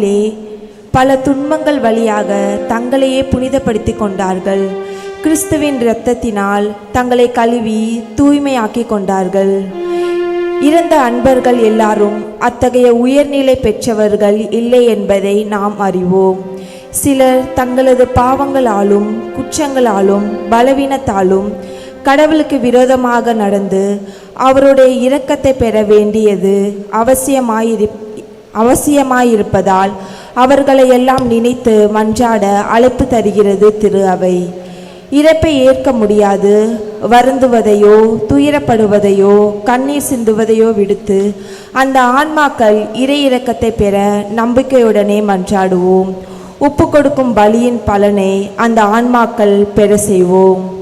லே பல துன்பங்கள் வழியாக தங்களையே புனிதப்படுத்திக் கொண்டார்கள். கிறிஸ்துவின் இரத்தத்தினால் தங்களை கழுவி தூய்மையாக்கி கொண்டார்கள். இறந்த அன்பர்கள் எல்லாரும் அத்தகைய உயர்நிலை பெற்றவர்கள் இல்லை என்பதை நாம் அறிவோம். சிலர் தங்களது பாவங்களாலும் குற்றங்களாலும் பலவீனத்தாலும் கடவுளுக்கு விரோதமாக நடந்து அவருடைய இரக்கத்தை பெற வேண்டியது அவசியமாயிரு அவசியமாயிருப்பதால் அவர்களை எல்லாம் நினைத்து மன்றாட அழைப்பு தருகிறது திரு அவை. இறப்பை ஏற்க முடியாது. வருந்துவதையோ துயரப்படுவதையோ கண்ணீர் சிந்துவதையோ விடுத்து அந்த ஆன்மாக்கள் இறை பெற நம்பிக்கையுடனே மன்றாடுவோம். ஒப்பு கொடுக்கும் பலியின் பலனை அந்த ஆன்மாக்கள் பெற செய்வோம்.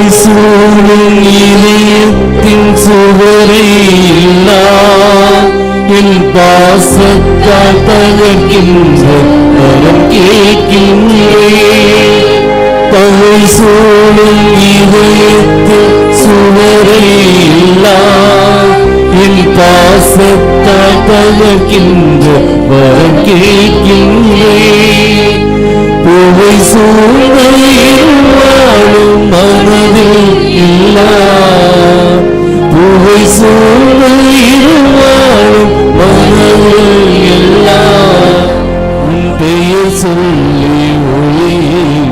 பகை சூழும் இதயத்தின் சுவரை இல்லா என் பாசத்தால் தகர்க்கின்ற வரம் கேட்கின்றேன் பகை சூழும் இதயத்தின் சுவரை இல்லா என் பாசத்தால் தகர்க்கின்ற வரம் கேட்கின்றேன் புகை சூழ்நிலையில் வாழும் மனதில் இல்லா. புகை சூழ்நிலையில் வாழும் மனதில் இல்லா. உன் பெயர் சொல்லி ஒளியில்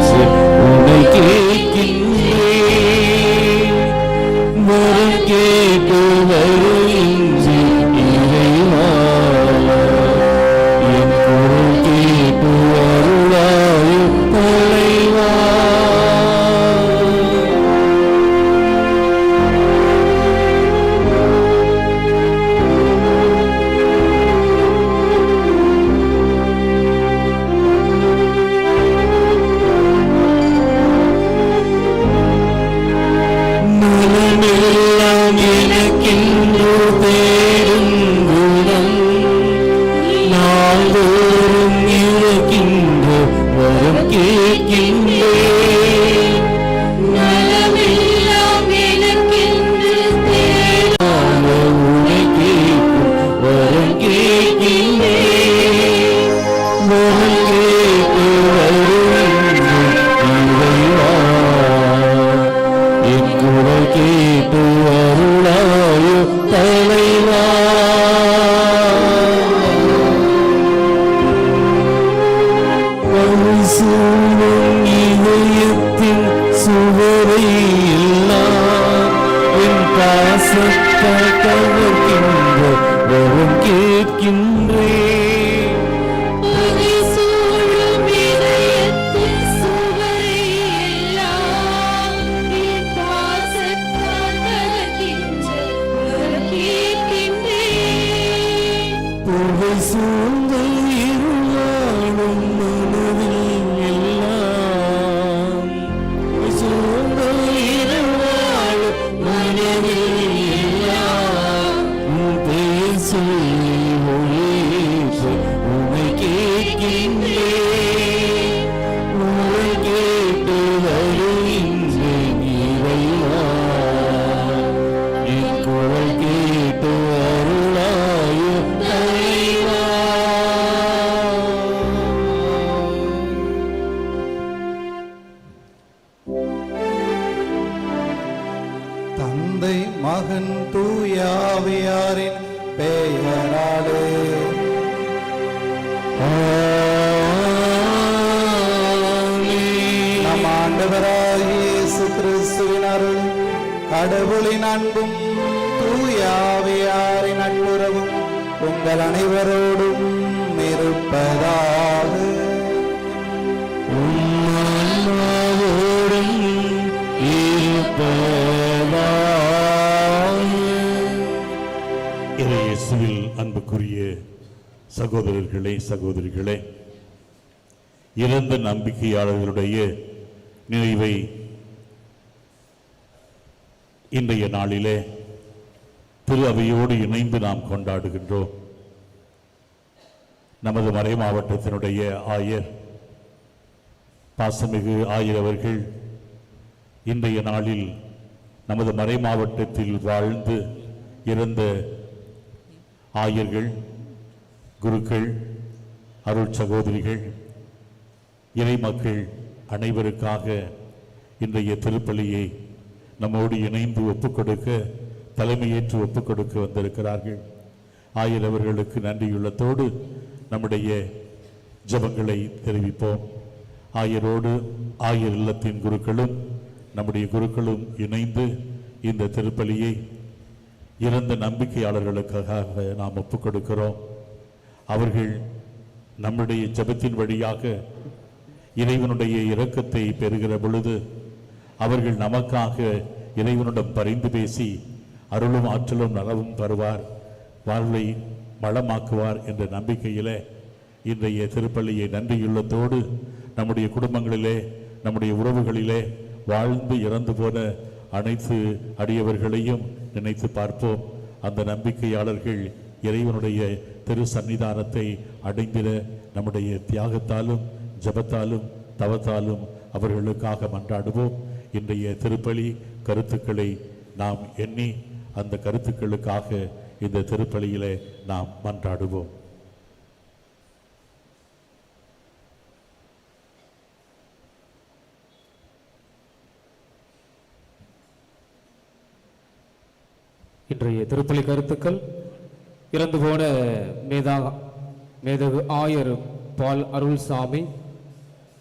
இதயத்தின் சுவரை எல்லாம் என் பாசத்தால் தகர்க்கின்ற வரம் கேட்கின்றேன். தந்தை மகன் தூயாவியாரே பெயராலே. நம் ஆண்டவராகிய இயேசு கிறிஸ்துவின் அருள் கடவுளின் அன்பும் தூயாவியாரின் நட்புறவும் உங்கள் அனைவரோடும் இருப்பதாக சகோதரர்களே சகோதரிகளே இறந்த நம்பிக்கையாளர்களுடைய நினைவை இன்றைய நாளிலே திரு அவையோடு இணைந்து நாம் கொண்டாடுகின்றோம். நமது மறை மாவட்டத்தினுடைய ஆயர் பாசமிகு ஆயர் அவர்கள் இன்றைய நாளில் நமது மறை மாவட்டத்தில் வாழ்ந்து இறந்த ஆயர்கள் குருக்கள் அருள் சகோதரிகள் இறை மக்கள் அனைவருக்காக இன்றைய திருப்பலியை நம்மோடு இணைந்து ஒப்புக்கொடுக்க தலைமையேற்று ஒப்புக்கொடுக்க வந்திருக்கிறார்கள். ஆயர் அவர்களுக்கு நன்றியுள்ளத்தோடு நம்முடைய ஜெபங்களை தெரிவிப்போம். ஆயரோடு ஆயர் இல்லத்தின் குருக்களும் நம்முடைய குருக்களும் இணைந்து இந்த திருப்பலியை இறந்த நம்பிக்கையாளர்களுக்காக நாம் ஒப்புக்கொடுக்கிறோம். அவர்கள் நம்முடைய ஜெபத்தின் வழியாக இறைவனுடைய இரக்கத்தை பெறுகிற பொழுது அவர்கள் நமக்காக இறைவனிடம் பரிந்து பேசி அருளும் ஆற்றலும் நலவும் தருவார் வாழ்வை வளமாக்குவார் என்ற நம்பிக்கையிலே இன்றைய திருப்பள்ளியை நன்றியுள்ளத்தோடு நம்முடைய குடும்பங்களிலே நம்முடைய உறவுகளிலே வாழ்ந்து இறந்து போன அனைத்து அடியவர்களையும் நினைத்து பார்ப்போம். அந்த நம்பிக்கையாளர்கள் இறைவனுடைய திரு சன்னிதானத்தை அடைந்திட நம்முடைய தியாகத்தாலும் ஜெபத்தாலும் தவத்தாலும் அவர்களுக்காக மன்றாடுவோம். இன்றைய திருப்பலி கருத்துக்களை நாம் எண்ணி அந்த கருத்துக்களுக்காக இந்த திருப்பலியிலே நாம் மன்றாடுவோம். இன்றைய திருப்பலி கருத்துக்கள் இறந்து போன மேதா மேதகு ஆயர் பால் அருள்சாமி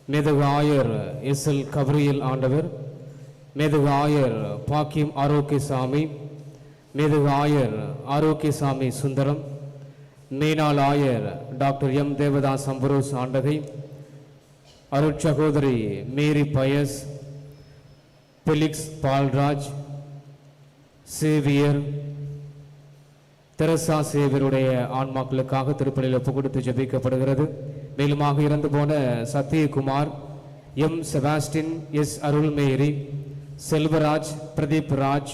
மேதகு ஆயர் எஸ் எல் கபரியல் ஆண்டவர் மேதகு ஆயர் பாக்கியம் ஆரோக்கியசாமி மேதகு ஆயர் ஆரோக்கியசாமி சுந்தரம் மேனாள் ஆயர் டாக்டர் எம் தேவதாஸ் அம்பரோஸ் ஆண்டகை அருட்சகோதரி Mary Pius Felix Paulraj Xavier Teresa சேவருடைய ஆன்மாக்களுக்காக திருப்பலியில் ஒப்பு கொடுத்து ஜபிக்கப்படுகிறது. மேலுமாக இறந்து போன Sathyakumar M Sebastian S Arulmary Selvaraj Pradeep Raj